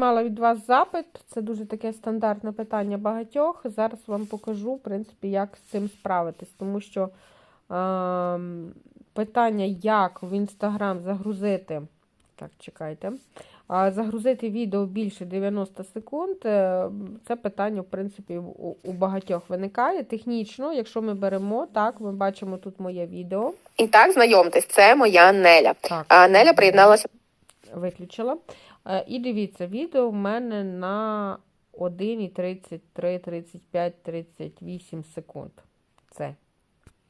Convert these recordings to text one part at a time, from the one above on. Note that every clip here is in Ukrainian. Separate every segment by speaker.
Speaker 1: Мала від вас запит, це дуже таке стандартне питання багатьох. Зараз вам покажу, в принципі, як з цим справитись, тому що ем, питання, як в Інстаграм загрузити. Так, чекайте. Загрузити відео більше 90 секунд. е, Це питання, в принципі, у, у багатьох виникає. Технічно, якщо ми беремо, так, ми бачимо тут моє відео.
Speaker 2: І так, знайомтесь, це моя Неля.
Speaker 1: Так,
Speaker 2: А Неля приєдналася
Speaker 1: виключила. Е, І дивіться, відео в мене на 1,33, 35, 38 секунд. Це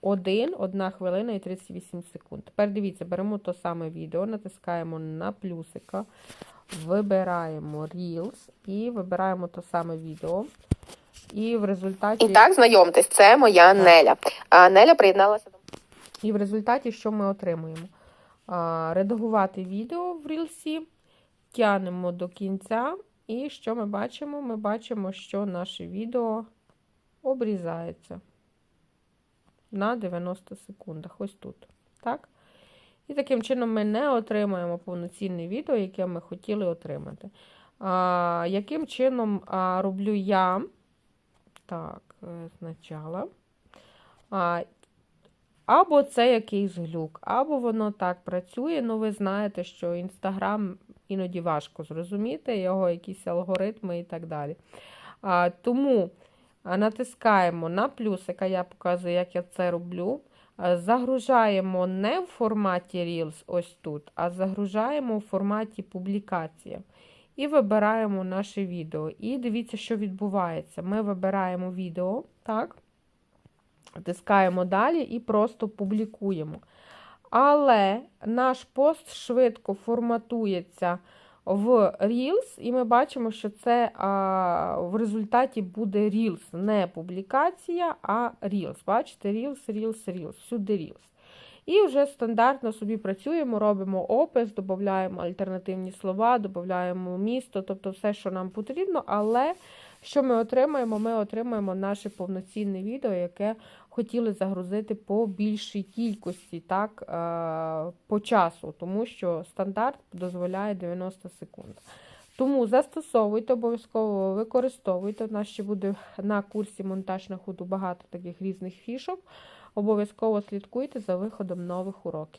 Speaker 1: 1, 1 хвилина і 38 секунд. Тепер дивіться, беремо то саме відео, натискаємо на плюсика, вибираємо Reels і вибираємо то саме відео. І в результаті,
Speaker 2: і так, знайомтесь, це моя
Speaker 1: Так.
Speaker 2: Неля. А Неля приєдналася до
Speaker 1: і в результаті що ми отримуємо? Редагувати відео в Reels, тянемо до кінця, і що ми бачимо? Ми бачимо, що наше відео обрізається на 90 секундах. Ось тут. Так? І таким чином ми не отримаємо повноцінне відео, яке ми хотіли отримати. А, яким чином а, роблю я? Так, е, спочатку. Або це якийсь глюк, або воно так працює. Ну, ви знаєте, що Інстаграм іноді важко зрозуміти, його якісь алгоритми і так далі. А, тому натискаємо на плюсика, я показую, як я це роблю. Загружаємо не в форматі Reels, ось тут, а загружаємо в форматі публікація. І вибираємо наше відео. І дивіться, що відбувається. Ми вибираємо відео, так? Тискаємо далі і просто публікуємо. Але наш пост швидко форматується в Reels, і ми бачимо, що це а, в результаті буде Reels, не публікація, а Reels. Бачите, Reels, Reels, Reels, всюди Reels. І вже стандартно собі працюємо, робимо опис, додаємо альтернативні слова, додаємо місто, тобто все, що нам потрібно, але що ми отримаємо? Ми отримаємо наше повноцінне відео, яке хотіли загрузити по більшій кількості, так, е, по часу, тому що стандарт дозволяє 90 секунд. Тому застосовуйте, обов'язково використовуйте. У нас ще буде на курсі монтаж на ходу багато таких різних фішок. Обов'язково слідкуйте за виходом нових уроків.